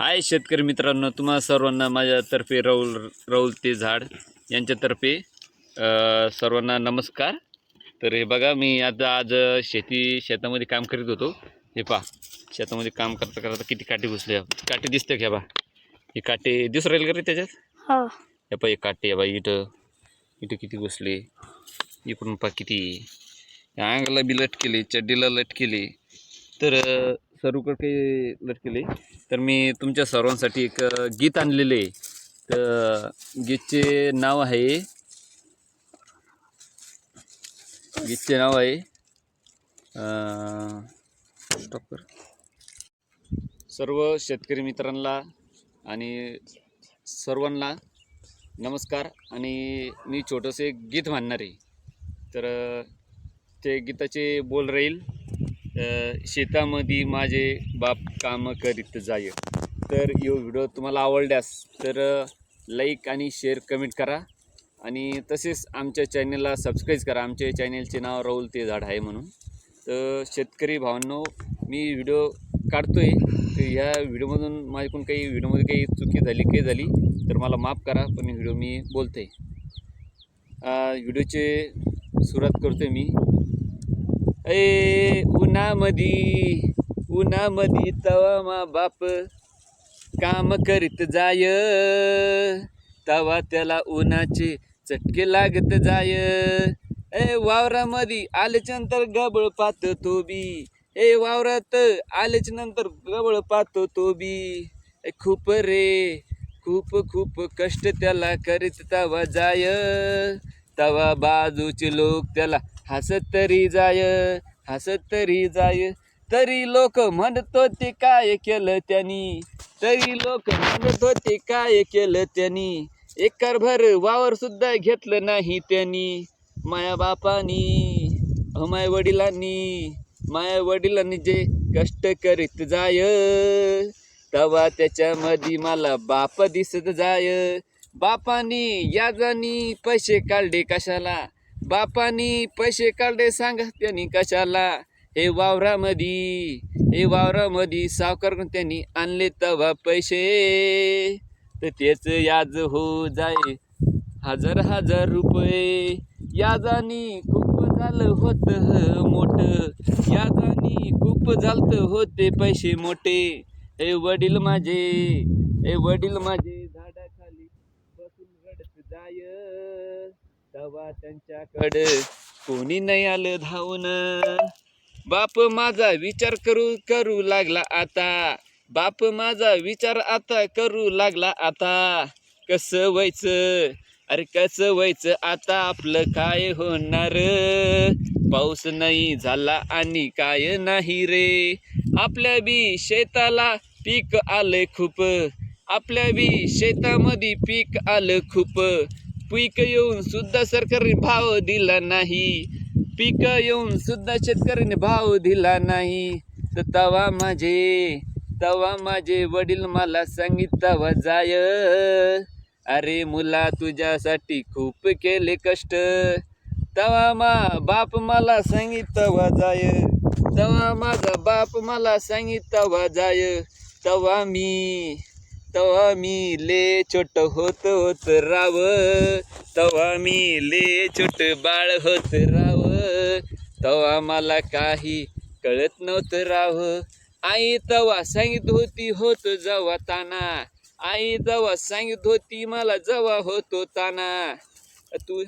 हाय शेतकरी मित्रांनो तुम्हा सर्वांना माझ्यातर्फे राहुल राहुल ते झाड यांच्यातर्फे सर्वांना नमस्कार. तर हे बघा मी आता आज शेती शेतामध्ये काम करीत होतो. हे पहा शेतामध्ये काम करता करता किती काटे घुसले. काटे दिसते का बा? हे काटे दिसू राहील का रे त्याच्यात? हा. हे पहा हे काटे बा इथं इथं किती घुसले. इकडून पहा किती. या अंगाला बी लटकेले चड्डीला लटकेले. तर अ, सर्वकडे लटकेले तर मी तुमच्या सर्वांसाठी एक गीत आणलेले तर गीतचे नाव आहे गीतचे नाव आहे स्टॉप कर. सर्व शेतकरी मित्रांना आणि सर्वांना नमस्कार. आणि मी छोटंसं एक गीत म्हणणार आहे. तर ते गीताचे बोल राहील. शेतामध्ये माझे बाप कामं करीत जाय. तर यो व्हिडिओ तुम्हाला आवडल्यास तर लाईक आणि शेअर कमेंट करा. आणि तसेच आमच्या चॅनलला सबस्क्राईब करा. आमच्या चॅनलचे नाव राहुल ते झाड आहे म्हणून. तर शेतकरी भावांनो मी व्हिडिओ काढतो आहे तर ह्या व्हिडिओमधून माझ्याकडून काही व्हिडिओमध्ये काही चुकी झाली काही झाली तर मला माफ करा. पण व्हिडिओ मी बोलतो आहे व्हिडिओचे सुरुवात करतो मी. ए उन्हामधी उन्हामधी तवा मा बाप काम करीत जाय. तवा त्याला उन्हाचे चटके लागत जाय. ए वावरामध्ये आल्याच्यानंतर गबळ पाहतो तो बी. ए वावरात आल्याच्यानंतर गबळ पाहतो तो बी. ए, खूप रे खूप खूप कष्ट त्याला करीत तवा जाय. तवा बाजूचे लोक त्याला हसत तरी जाय हसत तरी जाय. तरी लोक म्हणत होते काय केलं त्यांनी? तरी लोक म्हणत होते काय केलं त्यांनी? एकर भर वावर सुद्धा घेतलं नाही त्यांनी. माया बापानी अहो वडिलांनी माया वडिलांनी जे कष्ट करीत जाय तवा त्याच्यामध्ये मला बाप दिसत जाय. बापानी याजानी पैसे काढले कशाला? बापानी पैसे काढले सांगा त्यांनी कशाला? हे वावरामध्ये हे वावरामध्ये सावकार त्यांनी आणले तवा पैसे. तर तेच याज हो जाय हजार हजार रुपये. याजानी खूप झालं होत मोठ याजानी खूप झालत होते पैसे मोठे. हे वडील माझे हे वडील माझे झाडाखाली बसून रडत जाय. तवा त्यांच्याकडे. कोणी नाही आलं धावून. बाप माझा विचार करू करू लागला आता. बाप माझा विचार आता करू लागला आता. कसं व्हायचं? अरे कसं व्हायचं? आता आपलं काय होणार? पाऊस नाही झाला आणि काय नाही रे? आपल्या बी शेताला पीक आलं खूप. आपल्या बी शेतामध्ये पीक आलं खूप. पीक येऊन सुद्धा सरकारने भाव दिला नाही. पीक येऊन सुद्धा शेतकऱ्याने भाव दिला नाही. तर तवा माझे तवा माझे वडील मला सांगित तवा जाय. अरे मुला तुझ्यासाठी खूप केले कष्ट. तवा मा बाप मला सांगित तवा जाय. तवा माझा बाप मला सांगित तवा जाय. तवा मी तवा मी ले छोट होत होत राव तवा मी ले छोट बाळ होत राव. तवा मला काही कळत नव्हतं राव. आई तवा सांगित होती होत जवा ताना. आई जवा सांगित होती मला जवा होतो ताना. तू